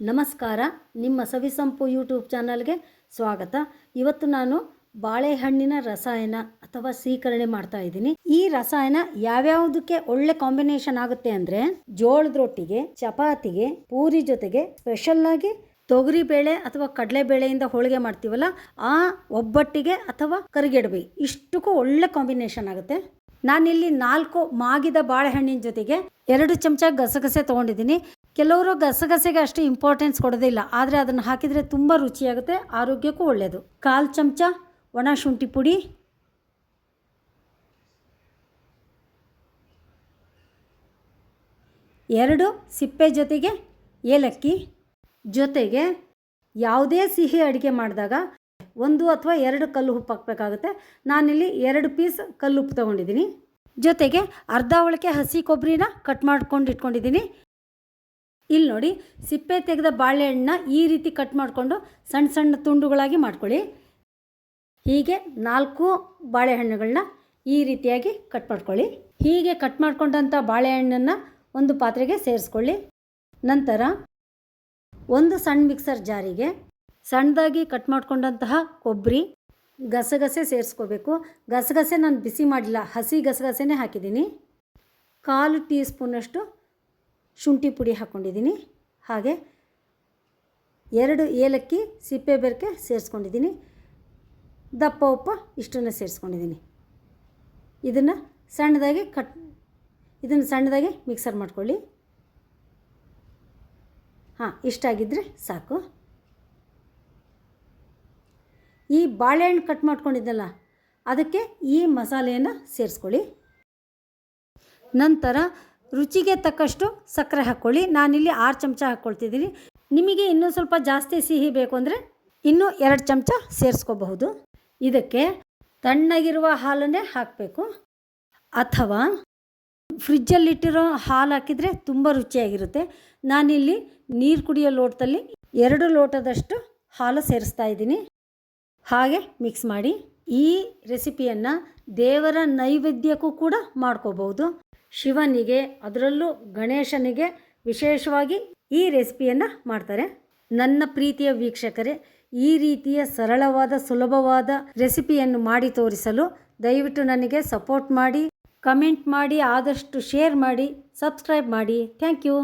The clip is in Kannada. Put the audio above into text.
ನಮಸ್ಕಾರ. ನಿಮ್ಮ ಸವಿಸಂಪು ಯೂಟ್ಯೂಬ್ ಚಾನಲ್ಗೆ ಸ್ವಾಗತ. ಇವತ್ತು ನಾನು ಬಾಳೆಹಣ್ಣಿನ ರಸಾಯನ ಅಥವಾ ಸ್ವೀಕರಣೆ ಮಾಡ್ತಾ ಇದ್ದೀನಿ. ಈ ರಸಾಯನ ಯಾವ್ಯಾವುದಕ್ಕೆ ಒಳ್ಳೆ ಕಾಂಬಿನೇಷನ್ ಆಗುತ್ತೆ ಅಂದ್ರೆ ಜೋಳದ ರೊಟ್ಟಿಗೆ ಚಪಾತಿಗೆ, ಪೂರಿ ಜೊತೆಗೆ ಸ್ಪೆಷಲ್ ಆಗಿ ತೊಗರಿ ಬೇಳೆ ಅಥವಾ ಕಡಲೆ ಬೇಳೆಯಿಂದ ಹೋಳಿಗೆ ಮಾಡ್ತೀವಲ್ಲ, ಆ ಒಬ್ಬಟ್ಟಿಗೆ ಅಥವಾ ಕರಿಗೆಡಬಿ, ಇಷ್ಟಕ್ಕೂ ಒಳ್ಳೆ ಕಾಂಬಿನೇಷನ್ ಆಗುತ್ತೆ. ನಾನಿಲ್ಲಿ ನಾಲ್ಕು ಮಾಗಿದ ಬಾಳೆಹಣ್ಣಿನ ಜೊತೆಗೆ ಎರಡು ಚಮಚ ಗಸಗಸೆ ತೊಗೊಂಡಿದ್ದೀನಿ. ಕೆಲವರು ಗಸಗಸೆಗೆ ಅಷ್ಟು ಇಂಪಾರ್ಟೆನ್ಸ್ ಕೊಡೋದಿಲ್ಲ, ಆದರೆ ಅದನ್ನು ಹಾಕಿದರೆ ತುಂಬ ರುಚಿಯಾಗುತ್ತೆ, ಆರೋಗ್ಯಕ್ಕೂ ಒಳ್ಳೆಯದು ಕಾಲು ಚಮಚ, ಒಣ ಶುಂಠಿ ಪುಡಿ. ಎರಡು, ಸಿಪ್ಪೆ ಜೊತೆಗೆ ಏಲಕ್ಕಿ. ಜೊತೆಗೆ ಯಾವುದೇ ಸಿಹಿ ಅಡುಗೆ ಮಾಡಿದಾಗ ಒಂದು ಅಥವಾ ಎರಡು ಕಲ್ಲು ಉಪ್ಪು ಹಾಕಬೇಕಾಗುತ್ತೆ. ನಾನಿಲ್ಲಿ ಎರಡು ಪೀಸ್ ಕಲ್ಲು ಉಪ್ಪು ತೊಗೊಂಡಿದ್ದೀನಿ. ಜೊತೆಗೆ ಅರ್ಧ ಒಳಕೆ ಹಸಿ ಕೊಬ್ಬರಿನ ಕಟ್ ಮಾಡ್ಕೊಂಡು ಇಟ್ಕೊಂಡಿದ್ದೀನಿ. ಇಲ್ಲಿ ನೋಡಿ, ಸಿಪ್ಪೆ ತೆಗೆದ ಬಾಳೆಹಣ್ಣನ್ನ ಈ ರೀತಿ ಕಟ್ ಮಾಡಿಕೊಂಡು ಸಣ್ಣ ಸಣ್ಣ ತುಂಡುಗಳಾಗಿ ಮಾಡ್ಕೊಳ್ಳಿ. ಹೀಗೆ ನಾಲ್ಕು ಬಾಳೆಹಣ್ಣುಗಳನ್ನ ಈ ರೀತಿಯಾಗಿ ಕಟ್ ಮಾಡ್ಕೊಳ್ಳಿ. ಹೀಗೆ ಕಟ್ ಮಾಡ್ಕೊಂಡಂಥ ಬಾಳೆಹಣ್ಣನ್ನು ಒಂದು ಪಾತ್ರೆಗೆ ಸೇರಿಸ್ಕೊಳ್ಳಿ. ನಂತರ ಒಂದು ಸಣ್ಣ ಮಿಕ್ಸರ್ ಜಾರಿಗೆ ಸಣ್ಣದಾಗಿ ಕಟ್ ಮಾಡ್ಕೊಂಡಂತಹ ಕೊಬ್ಬರಿ ಗಸಗಸೆ ಸೇರಿಸ್ಕೋಬೇಕು. ಗಸಗಸೆ ನಾನು ಬಿಸಿ ಮಾಡಿಲ್ಲ ಹಸಿ ಗಸಗಸೆನೇ ಹಾಕಿದ್ದೀನಿ. ಕಾಲು ಟೀ ಸ್ಪೂನಷ್ಟು ಶುಂಠಿ ಪುಡಿ ಹಾಕ್ಕೊಂಡಿದ್ದೀನಿ ಹಾಗೆ ಎರಡು ಏಲಕ್ಕಿ ಸಿಪ್ಪೆ ಬೆರಕೆ ಸೇರಿಸ್ಕೊಂಡಿದ್ದೀನಿ. ದಪ್ಪ ಉಪ್ಪ ಇಷ್ಟನ್ನು ಸೇರಿಸ್ಕೊಂಡಿದ್ದೀನಿ. ಇದನ್ನು ಸಣ್ಣದಾಗಿ ಕಟ್, ಇದನ್ನು ಸಣ್ಣದಾಗಿ ಮಿಕ್ಸರ್ ಮಾಡ್ಕೊಳ್ಳಿ. ಹಾಂ ಇಷ್ಟಾಗಿದ್ದರೆ ಸಾಕು. ಈ ಬಾಳೆಹಣ್ಣು ಕಟ್ ಮಾಡ್ಕೊಂಡಿದ್ದಲ್ಲ, ಅದಕ್ಕೆ ಈ ಮಸಾಲೆಯನ್ನು ಸೇರಿಸ್ಕೊಳ್ಳಿ. ನಂತರ ರುಚಿಗೆ ತಕ್ಕಷ್ಟು ಸಕ್ಕರೆ ಹಾಕ್ಕೊಳ್ಳಿ. ನಾನಿಲ್ಲಿ ಆರು ಚಮಚ ಹಾಕ್ಕೊಳ್ತಿದ್ದೀನಿ. ನಿಮಗೆ ಇನ್ನೂ ಸ್ವಲ್ಪ ಜಾಸ್ತಿ ಸಿಹಿ ಬೇಕು ಅಂದರೆ ಇನ್ನೂ ಎರಡು ಚಮಚ ಸೇರಿಸ್ಕೋಬಹುದು. ಇದಕ್ಕೆ ತಣ್ಣಗಿರುವ ಹಾಲನ್ನೇ ಹಾಕಬೇಕು. ಅಥವಾ ಫ್ರಿಜ್ಜಲ್ಲಿಟ್ಟಿರೋ ಹಾಲು ಹಾಕಿದರೆ ತುಂಬ ರುಚಿಯಾಗಿರುತ್ತೆ. ನಾನಿಲ್ಲಿ ನೀರು ಕುಡಿಯೋ ಲೋಟದಲ್ಲಿ ಎರಡು ಲೋಟದಷ್ಟು ಹಾಲು ಸೇರಿಸ್ತಾ ಇದ್ದೀನಿ. ಹಾಗೆ ಮಿಕ್ಸ್ ಮಾಡಿ ಈ ರೆಸಿಪಿಯನ್ನು ದೇವರ ನೈವೇದ್ಯಕ್ಕೂ ಕೂಡ ಮಾಡ್ಕೋಬಹುದು. ಶಿವನಿಗೆ, ಅದರಲ್ಲೂ ಗಣೇಶನಿಗೆ ವಿಶೇಷವಾಗಿ ಈ ರೆಸಿಪಿಯನ್ನು ಮಾಡ್ತಾರೆ. ನನ್ನ ಪ್ರೀತಿಯ ವೀಕ್ಷಕರೇ, ಈ ರೀತಿಯ ಸರಳವಾದ, ಸುಲಭವಾದ ರೆಸಿಪಿಯನ್ನು ಮಾಡಿ ತೋರಿಸಲು ದಯವಿಟ್ಟು ನನಗೆ ಸಪೋರ್ಟ್ ಮಾಡಿ, ಕಮೆಂಟ್ ಮಾಡಿ, ಆದಷ್ಟು ಶೇರ್ ಮಾಡಿ, ಸಬ್ಸ್ಕ್ರೈಬ್ ಮಾಡಿ. Thank you.